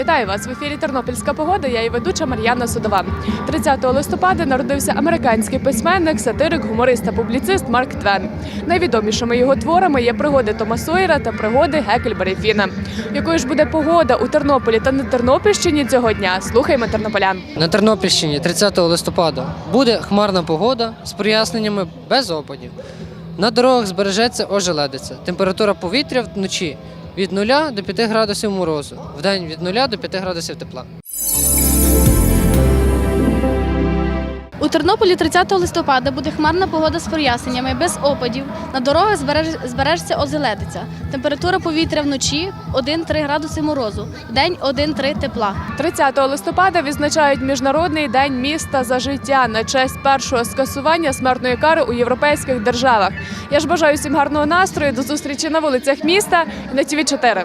Вітаю вас в ефірі Тернопільська погода. Я і ведуча Мар'яна Судова. 30 листопада народився американський письменник, сатирик, гуморист та публіцист Марк Твен. Найвідомішими його творами є пригоди Тома Сойера та пригоди Гекельбері Фіна. Якою ж буде погода у Тернополі та на Тернопільщині цього дня? Слухаймо тернополян. На Тернопільщині 30 листопада буде хмарна погода з проясненнями без опадів. На дорогах збережеться ожеледиця. Температура повітря вночі від 0 до 5 градусів морозу, в день від 0 до 5 градусів тепла. Тернополі 30 листопада буде хмарна погода з проясненнями без опадів. На дорогах збереж- збережеться озеледиця. Температура повітря вночі 1-3 градуси морозу, вдень 1-3 тепла. 30 листопада відзначають Міжнародний день міста за життя на честь першого скасування смертної кари у європейських державах. Я ж бажаю всім гарного настрою. До зустрічі на вулицях міста на ТВ 4